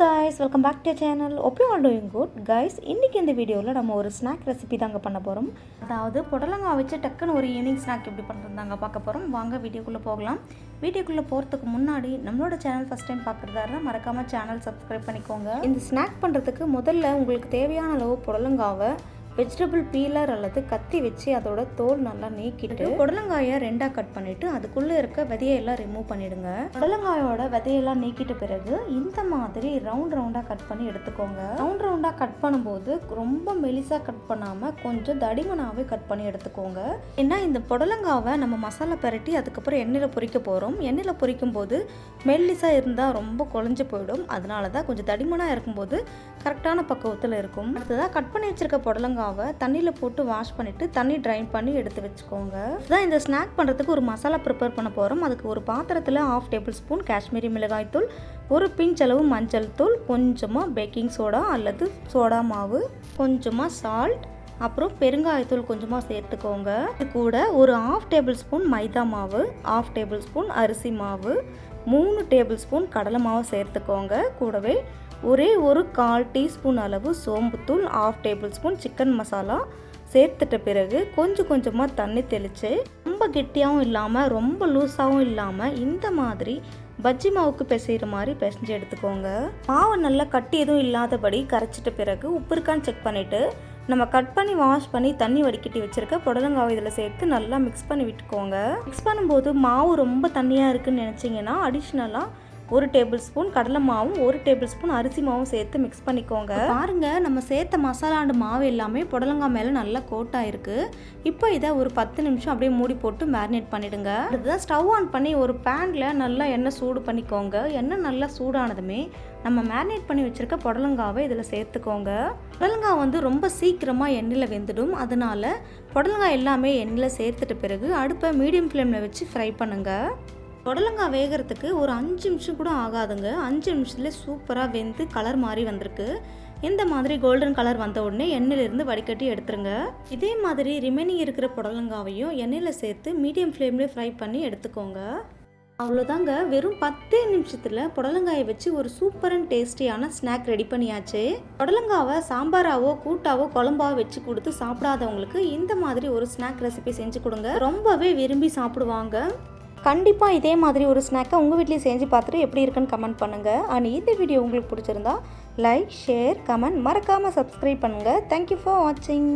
Guys welcome back to channel hope you all doing good guys இன்றைக்கி இந்த வீடியோவில் நம்ம ஒரு ஸ்நாக் ரெசிபி தாங்க பண்ண போகிறோம் அதாவது புடலங்காய் வச்சு டக்குன்னு ஒரு ஈவினிங் ஸ்நாக் எப்படி பண்ணுறதாங்க பார்க்க போகிறோம் வாங்க வீடியோக்குள்ளே போகலாம். வீடியோக்குள்ளே போகிறதுக்கு முன்னாடி நம்மளோட சேனல் ஃபஸ்ட் டைம் பார்க்குறதா இருந்தால் மறக்காமல் சேனல் சப்ஸ்கிரைப் பண்ணிக்கோங்க. இந்த ஸ்நாக் பண்ணுறதுக்கு முதல்ல உங்களுக்கு தேவையான அளவு புடலங்காவை வெஜிடபிள் பீலர் அல்லது கத்தி வச்சு அதோட தோல் நல்லா நீக்கிட்டு புடலங்காயை ரெண்டாக கட் பண்ணிவிட்டு அதுக்குள்ளே இருக்க விதையெல்லாம் ரிமூவ் பண்ணிடுங்க. புடலங்காயோட விதையெல்லாம் நீக்கிட்ட பிறகு இந்த மாதிரி ரவுண்ட் ரவுண்டாக கட் பண்ணி எடுத்துக்கோங்க. ரவுண்ட் ரவுண்டாக கட் பண்ணும்போது ரொம்ப மெலிசாக கட் பண்ணாமல் கொஞ்சம் தடிமனாகவே கட் பண்ணி எடுத்துக்கோங்க. ஏன்னா இந்த புடலங்காவை நம்ம மசாலா பிரட்டி அதுக்கப்புறம் எண்ணெயில் பொரிக்க போகிறோம் எண்ணெயில் பொரிக்கும் போது மெல்லிசாக இருந்தால் ரொம்ப குழஞ்சு போயிடும். அதனால தான் கொஞ்சம் தடிமனாக இருக்கும்போது கரெக்டான பக்குவத்தில் இருக்கும். அடுத்ததாக கட் பண்ணி வச்சுருக்க புடலங்காய் புடலங்காவை தண்ணியில் போட்டு வாஷ் பண்ணிவிட்டு தண்ணி ட்ரைன் பண்ணி எடுத்து வச்சுக்கோங்க. இதுதான் இந்த ஸ்நாக் பண்ணுறதுக்கு ஒரு மசாலா ப்ரிப்பேர் பண்ண போகிறோம் அதுக்கு ஒரு பாத்திரத்தில் ஆஃப் டேபிள் ஸ்பூன் காஷ்மீரி மிளகாய் தூள் ஒரு பிஞ்ச் அளவு மஞ்சள் தூள் கொஞ்சமாக பேக்கிங் சோடா அல்லது சோடா மாவு கொஞ்சமாக சால்ட் அப்புறம் பெருங்காயத்தூள் கொஞ்சமாக சேர்த்துக்கோங்க. இது கூட ஒரு ஆஃப் டேபிள் ஸ்பூன் மைதா மாவு ஆஃப் டேபிள் ஸ்பூன் அரிசி மாவு மூணு டேபிள் ஸ்பூன் கடலை மாவு சேர்த்துக்கோங்க. கூடவே ஒரே ஒரு கால் டீஸ்பூன் அளவு சோம்புத்தூள் half tablespoon chicken masala சேர்த்துட்ட பிறகு கொஞ்சம் கொஞ்சமாக தண்ணி தெளித்து ரொம்ப கெட்டியாகவும் இல்லாமல் ரொம்ப லூஸாகவும் இல்லாமல் இந்த மாதிரி பஜ்ஜி மாவுக்கு பிசைகிற மாதிரி பிசைஞ்சு எடுத்துக்கோங்க. மாவு நல்லா கட்டி எதுவும் இல்லாதபடி கரைச்சிட்ட பிறகு உப்பு இருக்கான்னு செக் பண்ணிவிட்டு நம்ம கட் பண்ணி வாஷ் பண்ணி தண்ணி வடிகட்டி வச்சுருக்க புடலங்காவை இதில் சேர்த்து நல்லா மிக்ஸ் பண்ணி விட்டுக்கோங்க. மிக்ஸ் பண்ணும்போது மாவு ரொம்ப தண்ணியாக இருக்குன்னு நினச்சிங்கன்னா அடிஷ்னலாக ஒரு டேபிள் ஸ்பூன் கடலை மாவும் ஒரு டேபிள் ஸ்பூன் அரிசி மாவும் சேர்த்து மிக்ஸ் பண்ணிக்கோங்க. பாருங்க நம்ம சேர்த்த மசாலாண்டு மாவு எல்லாமே புடலங்காய் மேலே நல்லா கோட் ஆயிருக்கு. இப்போ இதை ஒரு பத்து நிமிஷம் அப்படியே மூடி போட்டு மேரினேட் பண்ணிடுங்க. அடுத்ததான் ஸ்டவ் ஆன் பண்ணி ஒரு பேனில் நல்லா எண்ணெய் சூடு பண்ணிக்கோங்க. எண்ணெய் நல்லா சூடானதுமே நம்ம மேரினேட் பண்ணி வச்சுருக்க புடலங்காவை இதில் சேர்த்துக்கோங்க. புடலங்காய் வந்து ரொம்ப சீக்கிரமாக எண்ணெயில் வெந்துடும். அதனால புடலங்காய் எல்லாமே எண்ணெயில் சேர்த்துட்ட பிறகு அடுப்பை மீடியம் ஃப்ளேமில் வச்சு ஃப்ரை பண்ணுங்கள் புடலங்காய் வேகிறதுக்கு ஒரு அஞ்சு நிமிஷம் கூட ஆகாதுங்க. அஞ்சு நிமிஷத்துல சூப்பராக வெந்து கலர் மாறி வந்திருக்கு. இந்த மாதிரி கோல்டன் கலர் வந்த உடனே எண்ணெயிலிருந்து வடிகட்டி எடுத்துருங்க. இதே மாதிரி ரிமைனிங் இருக்கிற புடலங்காவையும் எண்ணெயில் சேர்த்து மீடியம் ஃப்ளேம்லேயே ஃப்ரை பண்ணி எடுத்துக்கோங்க. அவ்வளோதாங்க வெறும் பத்தே நிமிஷத்தில் புடலங்காயை வச்சு ஒரு சூப்பர் அண்ட் டேஸ்டியான ஸ்நாக் ரெடி பண்ணியாச்சு. புடலங்காவை சாம்பாராவோ கூட்டாவோ குழம்பாவோ வச்சு கொடுத்து சாப்பிடாதவங்களுக்கு இந்த மாதிரி ஒரு ஸ்நாக் ரெசிபி செஞ்சு கொடுங்க. ரொம்பவே விரும்பி சாப்பிடுவாங்க. கண்டிப்பாக இதே மாதிரி ஒரு ஸ்நாக்கை உங்கள் வீட்லேயும் செஞ்சு பார்த்துட்டு எப்படி இருக்குன்னு கமெண்ட் பண்ணுங்கள் அண்ட் இந்த வீடியோ உங்களுக்கு பிடிச்சிருந்தா லைக் ஷேர் கமெண்ட் மறக்காமல் சப்ஸ்கிரைப் பண்ணுங்கள் தேங்க்யூ ஃபார் வாட்சிங்